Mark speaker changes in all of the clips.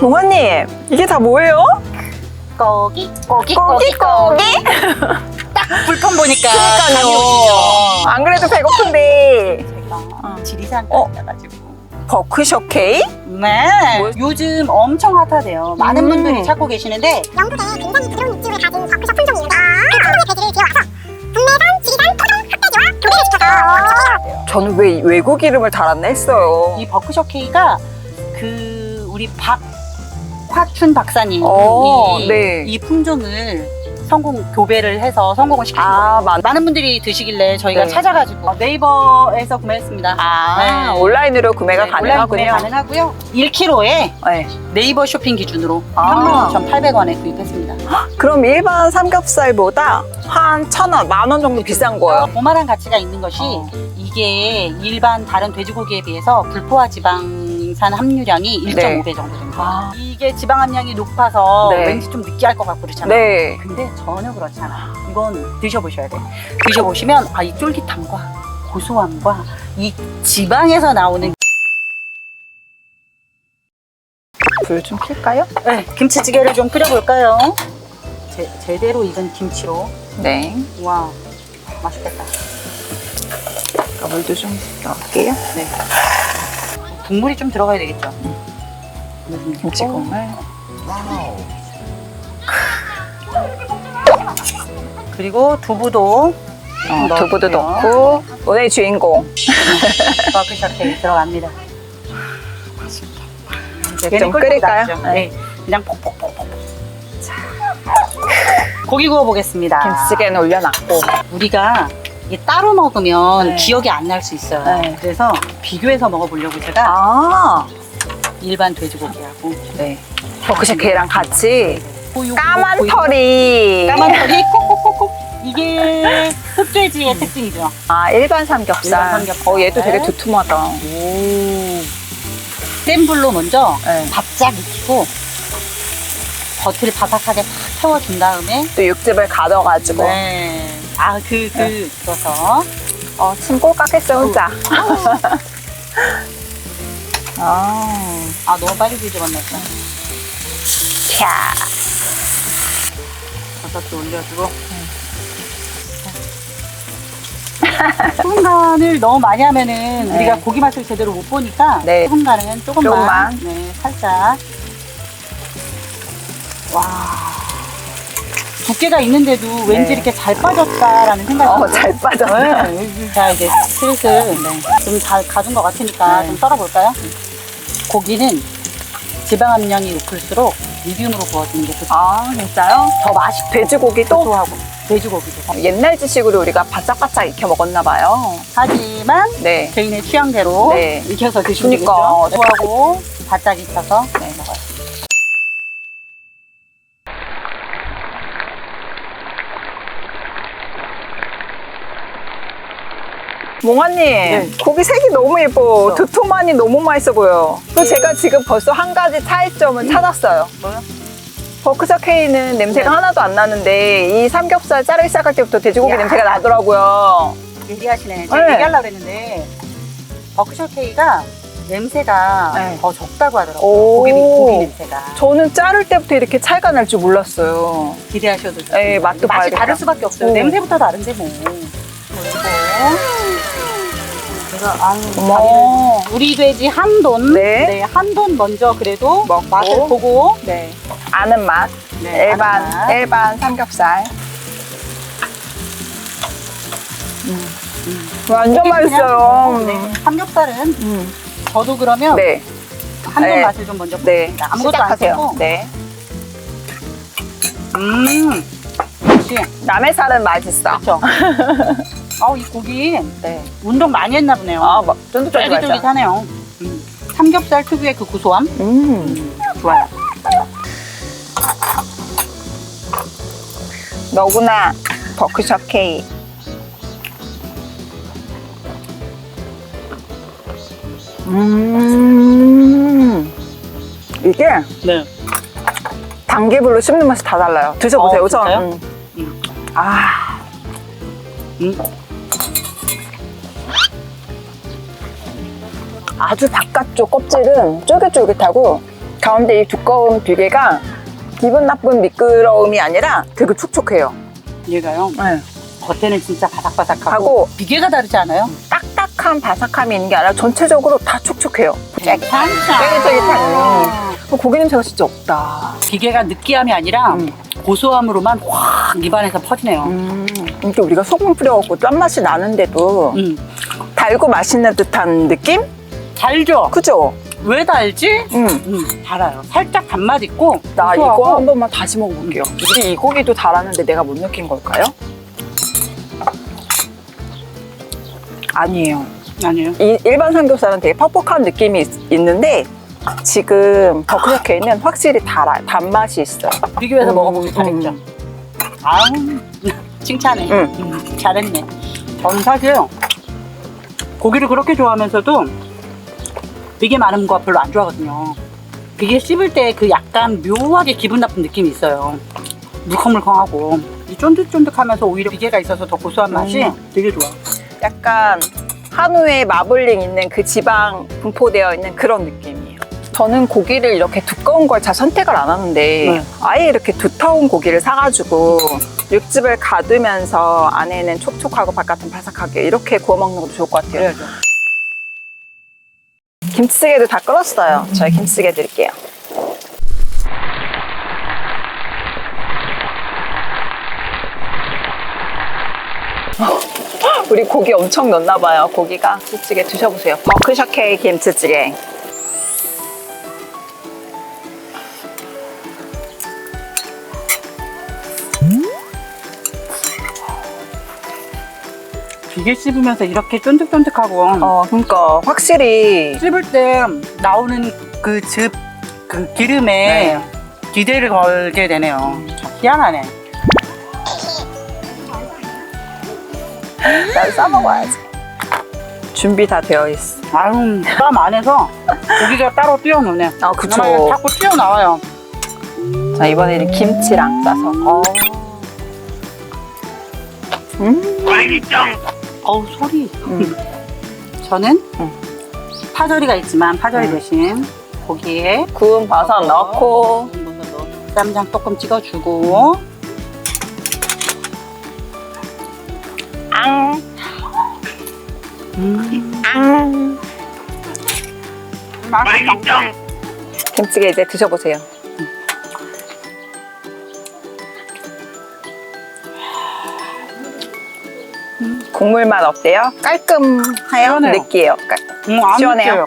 Speaker 1: 몽환님, 이게 다 뭐예요?
Speaker 2: 고기 고기
Speaker 1: 고기, 고기?
Speaker 2: 딱 불판 보니까
Speaker 1: 그러니까요.
Speaker 2: 감이 오시죠.
Speaker 1: 안 그래도 배고픈데.
Speaker 2: 제가 지리산
Speaker 1: 어?
Speaker 2: 가가지고
Speaker 1: 버크셔 케이크?
Speaker 2: 네
Speaker 1: 뭐-
Speaker 2: 요즘 엄청 핫하대요 많은
Speaker 1: 음.
Speaker 2: 분들이 찾고 계시는데
Speaker 3: 영국에 굉장히 부드러운 육즙을 가진 버크셔 품종입니다. 그 품종의 배지를 들여와서 국내산, 지리산, 토종 흑돼지와 교배를 시켜서
Speaker 1: 저는 왜 외국 이름을 달았나 했어요.
Speaker 2: 이 버크셔 케이가 그 우리 박 화춘 박사님이
Speaker 1: 어, 네.
Speaker 2: 이 품종을 성공 교배를 해서 성공을 시킨 거예요.
Speaker 1: 아, 많,
Speaker 2: 많은 분들이 드시길래 저희가
Speaker 1: 네.
Speaker 2: 찾아가지고 네이버에서 구매했습니다.
Speaker 1: 아,
Speaker 2: 네.
Speaker 1: 온라인으로 구매가
Speaker 2: 네, 온라인 구매
Speaker 1: 가능하군요.
Speaker 2: 가능하고요. 1kg에
Speaker 1: 네.
Speaker 2: 네이버 쇼핑 기준으로
Speaker 1: 아.
Speaker 2: 36,800원에 구입했습니다.
Speaker 1: 그럼 일반 삼겹살보다 한 천 원, 만 원 정도 비싼 거예요.
Speaker 2: 고말한 가치가 있는 것이
Speaker 1: 어.
Speaker 2: 이게 일반 다른 돼지고기에 비해서 불포화 지방 산 함유량이 1.5배 정도 됩니다.
Speaker 1: 아.
Speaker 2: 이게 지방 함량이 높아서
Speaker 1: 네.
Speaker 2: 왠지 좀 느끼할 것 같고 그렇잖아요.
Speaker 1: 네.
Speaker 2: 근데 전혀 그렇지 않아. 이건 드셔보셔야 돼. 드셔보시면 아, 이 쫄깃함과 고소함과 이 지방에서 나오는
Speaker 1: 불 좀 킬까요?
Speaker 2: 네, 김치찌개를 좀 끓여볼까요? 제, 제대로 익은 김치로.
Speaker 1: 네.
Speaker 2: 와, 맛있겠다.
Speaker 1: 아까 물도 좀 넣을게요.
Speaker 2: 네. 국물이 좀 들어가야 되겠죠? 음,
Speaker 1: 김치 국물.
Speaker 2: 그리고 두부도
Speaker 1: 어, 두부도
Speaker 2: 넣어주고요.
Speaker 1: 넣고 오늘 주인공
Speaker 2: 버크셔케 들어갑니다.
Speaker 1: 이제
Speaker 2: 얘는
Speaker 1: 좀 끓일까요?
Speaker 2: 나죠. 네. 그냥 폭폭폭폭. 자, 고기 구워 보겠습니다.
Speaker 1: 김치찌개는 올려놨고
Speaker 2: 우리가 이게 따로 먹으면
Speaker 1: 네.
Speaker 2: 기억이 안 날 수 있어요.
Speaker 1: 네.
Speaker 2: 그래서 비교해서 먹어보려고 제가
Speaker 1: 아,
Speaker 2: 일반 돼지고기하고
Speaker 1: 네. 버크셔케이랑 같이
Speaker 2: 보유-
Speaker 1: 까만
Speaker 2: 보유-
Speaker 1: 털이
Speaker 2: 까만 털이 꼭꼭꼭꼭 이게 흑돼지의 특징이죠.
Speaker 1: 아 일반 삼겹살.
Speaker 2: 일반 삼겹살.
Speaker 1: 어 얘도 되게 두툼하다.
Speaker 2: 오. 센 불로 먼저
Speaker 1: 네.
Speaker 2: 바짝 익히고 겉을 바삭하게 팍 태워준 다음에
Speaker 1: 또 육즙을 가져가지고
Speaker 2: 네. 아, 그, 그, 들어서.
Speaker 1: 어, 침 꼴깍했어 혼자. 아,
Speaker 2: 아, 너무 빨리 뒤집었네.
Speaker 1: 캬.
Speaker 2: 버섯도 올려주고. 소금 간을 너무 많이 하면은
Speaker 1: 네.
Speaker 2: 우리가 고기 맛을 제대로 못 보니까
Speaker 1: 네.
Speaker 2: 소금 간은 조금만,
Speaker 1: 조금만.
Speaker 2: 네, 살짝. 와. 두께가 있는데도 왠지
Speaker 1: 네.
Speaker 2: 이렇게 잘 빠졌다라는 생각이
Speaker 1: 어,
Speaker 2: 들어요.
Speaker 1: 잘 빠졌네.
Speaker 2: 네. 자, 이제 슬슬 좀다 가준 것 같으니까
Speaker 1: 네.
Speaker 2: 좀 썰어볼까요? 고기는 지방 함량이 높을수록 미디움으로 구워주는 게 좋죠.
Speaker 1: 아, 진짜요?
Speaker 2: 더 맛있고
Speaker 1: 돼지고기도
Speaker 2: 고소하고 돼지고기도.
Speaker 1: 어, 옛날 지식으로 우리가 바짝바짝 익혀 먹었나 봐요.
Speaker 2: 하지만
Speaker 1: 네.
Speaker 2: 개인의 취향대로
Speaker 1: 네.
Speaker 2: 익혀서 드시면
Speaker 1: 그러니까.
Speaker 2: 고소하고 바짝 익혀서
Speaker 1: 네.
Speaker 2: 먹어요.
Speaker 1: 몽아님, 고기 색이 너무 예뻐. 두툼하니 너무 맛있어 보여. 또 제가 지금 벌써 한 가지 차이점을 찾았어요.
Speaker 2: 뭐요?
Speaker 1: 버크셔 케이는 냄새가
Speaker 2: 네.
Speaker 1: 하나도 안 나는데 이 삼겹살 자르기 시작할 때부터 돼지고기
Speaker 2: 야.
Speaker 1: 냄새가 나더라고요.
Speaker 2: 얘기하시네. 제가
Speaker 1: 네.
Speaker 2: 얘기하려고 했는데 버크셔 케이가 냄새가
Speaker 1: 네.
Speaker 2: 더 적다고 하더라고요.
Speaker 1: 오.
Speaker 2: 고기, 고기 냄새가.
Speaker 1: 저는 자를 때부터 이렇게 차이가 날 줄 몰랐어요.
Speaker 2: 기대하셔도.
Speaker 1: 예, 맛도
Speaker 2: 맛이
Speaker 1: 봐야겠다.
Speaker 2: 다를 수밖에 없어요.
Speaker 1: 오.
Speaker 2: 냄새부터 다른데 뭐. 그리고
Speaker 1: 어머.
Speaker 2: 다리를 우리 돼지 한돈
Speaker 1: 네.
Speaker 2: 한돈 먼저 그래도
Speaker 1: 먹고.
Speaker 2: 맛을 보고
Speaker 1: 네. 아는 맛.
Speaker 2: 네,
Speaker 1: 일반,
Speaker 2: 아는 맛.
Speaker 1: 일반 삼겹살. 음. 완전
Speaker 2: 고기는
Speaker 1: 맛있어요.
Speaker 2: 그냥 네, 삼겹살은
Speaker 1: 음.
Speaker 2: 저도 그러면
Speaker 1: 네.
Speaker 2: 한돈
Speaker 1: 네.
Speaker 2: 맛을 좀 먼저
Speaker 1: 네.
Speaker 2: 보겠습니다. 아무것도 안
Speaker 1: 시작하세요.
Speaker 2: 쓰고
Speaker 1: 네.
Speaker 2: 음 역시
Speaker 1: 남의 살은 맛있어.
Speaker 2: 그렇죠. 아우 이 고기
Speaker 1: 네.
Speaker 2: 운동 많이 했나 보네요.
Speaker 1: 아, 막 쫀득쫀득하죠.
Speaker 2: 쫄깃쫄깃하네요. 음. 삼겹살 특유의 그 고소함
Speaker 1: 음.
Speaker 2: 좋아요.
Speaker 1: 너구나 버크셔 케이. 음. 이게
Speaker 2: 네.
Speaker 1: 단계별로 씹는 맛이 다 달라요. 드셔보세요.
Speaker 2: 어,
Speaker 1: 우선.
Speaker 2: 진짜요?
Speaker 1: 음.
Speaker 2: 음.
Speaker 1: 아,
Speaker 2: 음.
Speaker 1: 아주 바깥쪽 껍질은 쫄깃쫄깃하고 가운데 이 두꺼운 비계가 기분 나쁜 미끄러움이 아니라 되게 촉촉해요.
Speaker 2: 얘가요.
Speaker 1: 네.
Speaker 2: 겉에는 진짜 바삭바삭하고
Speaker 1: 하고
Speaker 2: 비계가 다르지 않아요?
Speaker 1: 딱딱한 바삭함이 있는 게 아니라 전체적으로 다 촉촉해요.
Speaker 2: 쫄깃쫄깃한
Speaker 1: 어, 고기 냄새가 진짜 없다.
Speaker 2: 비계가 느끼함이 아니라
Speaker 1: 음.
Speaker 2: 고소함으로만 확 입안에서 퍼지네요.
Speaker 1: 음, 이게 우리가 소금 뿌려갖고 짠맛이 나는데도
Speaker 2: 음.
Speaker 1: 달고 맛있는 듯한 느낌?
Speaker 2: 달죠?
Speaker 1: 그죠?
Speaker 2: 왜 달지?
Speaker 1: 음.
Speaker 2: 음, 달아요. 살짝 단맛 있고
Speaker 1: 나
Speaker 2: 고소하고
Speaker 1: 이거 한 번만 다시 먹어볼게요. 우리 이 고기도 달았는데 내가 못 느낀 걸까요? 아니에요.
Speaker 2: 아니에요.
Speaker 1: 이 일반 삼겹살은 되게 퍽퍽한 느낌이 있, 는데 지금 버크셔케이는 확실히 달아 단맛이 있어요.
Speaker 2: 비교해서
Speaker 1: 음,
Speaker 2: 먹어보기 잘했죠.
Speaker 1: 음.
Speaker 2: 아우 칭찬해.
Speaker 1: 음.
Speaker 2: 음, 잘했네. 저는 사실 고기를 그렇게 좋아하면서도 비계 많은 거 별로 안 좋아하거든요. 비계 씹을 때 그 약간 묘하게 기분 나쁜 느낌이 있어요. 물컹물컹하고 이 쫀득쫀득하면서 오히려 비계가 있어서 더 고소한 맛이
Speaker 1: 음.
Speaker 2: 되게 좋아.
Speaker 1: 약간 한우에 마블링 있는 그 지방 분포되어 있는 그런 느낌이에요. 저는 고기를 이렇게 두꺼운 걸 잘 선택을 안 하는데
Speaker 2: 네.
Speaker 1: 아예 이렇게 두터운 고기를 사가지고 육즙을 가두면서 안에는 촉촉하고 바깥은 바삭하게 이렇게 구워 먹는 것도 좋을 것 같아요.
Speaker 2: 그래야죠.
Speaker 1: 김치찌개도 다 끓었어요. 저희 김치찌개 드릴게요. 우리 고기 엄청 넣나 봐요. 고기가 김치찌개 드셔보세요. 버크셔케이 김치찌개.
Speaker 2: 비계 씹으면서 이렇게 쫀득쫀득하고
Speaker 1: 어, 그러니까 확실히
Speaker 2: 씹을 때 나오는 그 즙, 그 기름에
Speaker 1: 네.
Speaker 2: 기대를 걸게 되네요. 희한하네.
Speaker 1: 난 싸먹어야지. 준비 다 되어 있어.
Speaker 2: 아유, 땀 안에서 고기가 따로 뛰어노네.
Speaker 1: 아, 그쵸.
Speaker 2: 자꾸 튀어나와요.
Speaker 1: 자, 이번에는 김치랑 싸서. 어. 음.
Speaker 2: 어우, 소리.
Speaker 1: 음.
Speaker 2: 저는
Speaker 1: 음.
Speaker 2: 파절이가 있지만 파절이
Speaker 1: 음.
Speaker 2: 대신 고기에
Speaker 1: 구운 버섯 넣고.
Speaker 2: 쌈장 조금 찍어주고
Speaker 1: 앙.
Speaker 2: 음,
Speaker 1: 앙.
Speaker 2: 맛있다.
Speaker 1: 김치찌개 이제 드셔보세요. 국물 맛 어때요? 깔끔해요?
Speaker 2: 시원해요.
Speaker 1: 느끼해요? 깔-
Speaker 2: 음, 안
Speaker 1: 시원해요?
Speaker 2: 느껴요.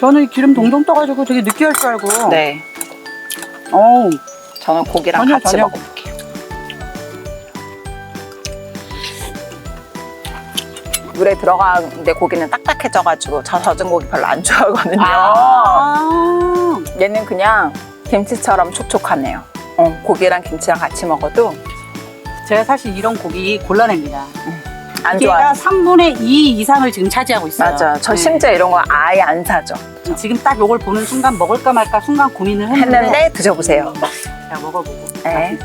Speaker 2: 저는 기름 동동 떠가지고 되게 느끼할 줄 알고
Speaker 1: 네.
Speaker 2: 어우
Speaker 1: 저는 고기랑
Speaker 2: 전혀,
Speaker 1: 같이
Speaker 2: 전혀.
Speaker 1: 먹어볼게요. 물에 들어가는데 고기는 딱딱해져가지고 저 젖은 고기 별로 안 좋아하거든요.
Speaker 2: 아,
Speaker 1: 얘는 그냥 김치처럼 촉촉하네요. 어, 고기랑 김치랑 같이 먹어도
Speaker 2: 제가 사실 이런 고기 골라냅니다.
Speaker 1: 안 좋아요.
Speaker 2: 3분의 2 이상을 지금 차지하고 있어요.
Speaker 1: 맞아요. 저
Speaker 2: 네.
Speaker 1: 심지어 이런 거 아예 안 사죠.
Speaker 2: 지금 딱 요걸 보는 순간 먹을까 말까 순간 고민을 했는데,
Speaker 1: 했는데 드셔보세요.
Speaker 2: 자 먹어보고
Speaker 1: 네.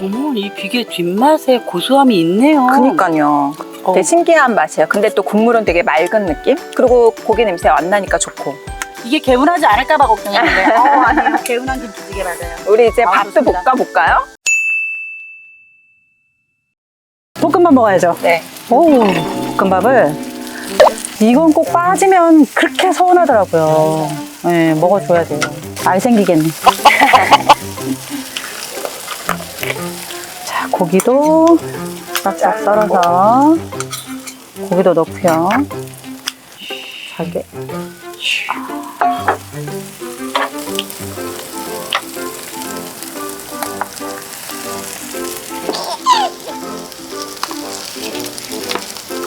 Speaker 2: 어머 이 비계 뒷맛에 고소함이 있네요
Speaker 1: 그니까요.
Speaker 2: 어,
Speaker 1: 되게 신기한 맛이에요. 근데 또 국물은 되게 맑은 느낌? 그리고 고기 냄새가 안 나니까 좋고.
Speaker 2: 이게 개운하지 않을까 봐 걱정했는데. 어 아니에요. 개운한 김치찌개 맞아요.
Speaker 1: 우리 이제
Speaker 2: 아,
Speaker 1: 밥도
Speaker 2: 좋습니다.
Speaker 1: 볶아 볼까요?
Speaker 2: 볶음밥 먹어야죠.
Speaker 1: 네.
Speaker 2: 오 볶음밥을. 이건 꼭 빠지면 그렇게 서운하더라고요. 네 먹어줘야 돼요. 알 생기겠네. 자 고기도 싹싹 썰어서 고기도 넣고요. 잘게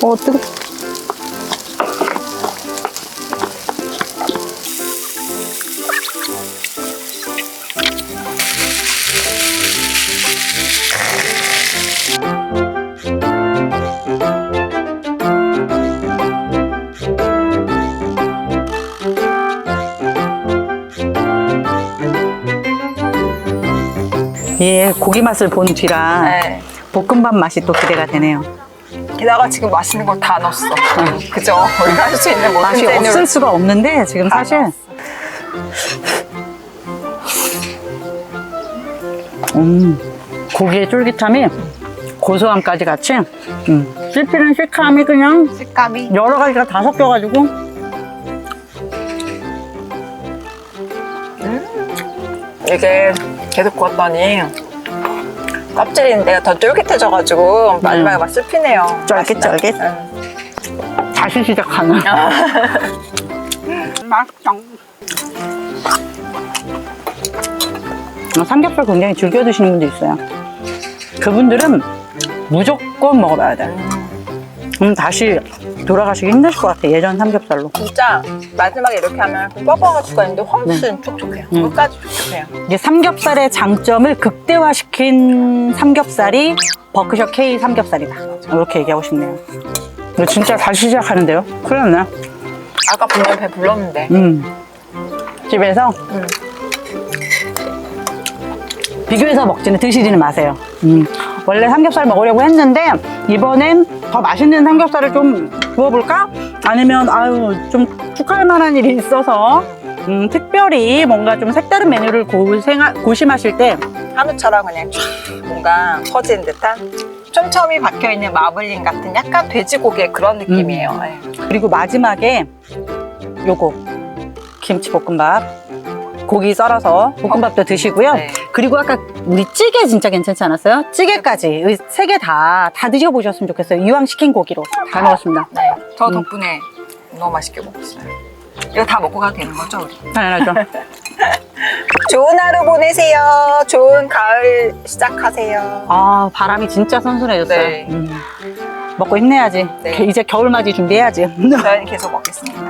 Speaker 2: 어 뜨거 예, 고기 맛을 본 뒤라
Speaker 1: 네.
Speaker 2: 볶음밥 맛이 또 기대가 되네요.
Speaker 1: 게다가 지금 맛있는 걸 다 넣었어. 그죠? 우리가 할 수 있는 모든
Speaker 2: 맛이
Speaker 1: 재료를.
Speaker 2: 없을 수가 없는데 지금
Speaker 1: 다
Speaker 2: 사실. 음, 고기의 쫄깃함이 고소함까지 같이 음, 씹히는 식감이 그냥
Speaker 1: 식감이.
Speaker 2: 여러 가지가 다 섞여가지고.
Speaker 1: 이게 계속 구웠더니 껍질인데 더 쫄깃해져가지고 마지막에 막 씹히네요.
Speaker 2: 쫄깃,
Speaker 1: 맛있다.
Speaker 2: 쫄깃.
Speaker 1: 응.
Speaker 2: 다시 시작하는 맛있어 삼겹살 굉장히 즐겨 드시는 분도 있어요 그분들은 무조건 먹어봐야 돼 그럼 다시 돌아가시기 힘드실 것 같아 예전 삼겹살로
Speaker 1: 진짜 마지막에 이렇게 하면 좀 뻐뻐할 수가 있는데 훨씬 촉촉해요.
Speaker 2: 음.
Speaker 1: 끝까지 촉촉해요.
Speaker 2: 이제 삼겹살의 장점을 극대화시킨 삼겹살이 버크셔 K 삼겹살이다. 이렇게 얘기하고 싶네요. 이거 진짜 다시 시작하는데요? 큰일 났네.
Speaker 1: 아까 분명 배 불렀는데.
Speaker 2: 음. 집에서
Speaker 1: 음.
Speaker 2: 비교해서 먹지는 드시지는 마세요. 음. 원래 삼겹살 먹으려고 했는데 이번엔 더 맛있는 삼겹살을 좀 구워볼까? 아니면 아유 좀 축하할 만한 일이 있어서 음, 특별히 뭔가 좀 색다른 메뉴를 고생하, 고심하실 때
Speaker 1: 한우처럼 그냥 쫙 뭔가 퍼진 듯한 촘촘히 박혀있는 마블링 같은 약간 돼지고기의 그런 느낌이에요.
Speaker 2: 음.
Speaker 1: 예.
Speaker 2: 그리고 마지막에 요거 김치볶음밥 고기 썰어서 볶음밥도 드시고요.
Speaker 1: 네.
Speaker 2: 그리고 아까 우리 찌개 진짜 괜찮지 않았어요? 찌개까지 세 개 다 다 드셔보셨으면 좋겠어요. 이왕 시킨 고기로 다 먹었습니다.
Speaker 1: 네. 저
Speaker 2: 음.
Speaker 1: 덕분에 너무 맛있게 먹었어요. 이거 다 먹고 가도 되는 거죠, 우리?
Speaker 2: 당연하죠.
Speaker 1: 좋은 하루 보내세요. 좋은 가을 시작하세요.
Speaker 2: 아 바람이 진짜 선선해졌어요.
Speaker 1: 네.
Speaker 2: 음. 먹고 힘내야지.
Speaker 1: 네.
Speaker 2: 게- 이제 겨울맞이 준비해야지.
Speaker 1: 저희는 계속 먹겠습니다.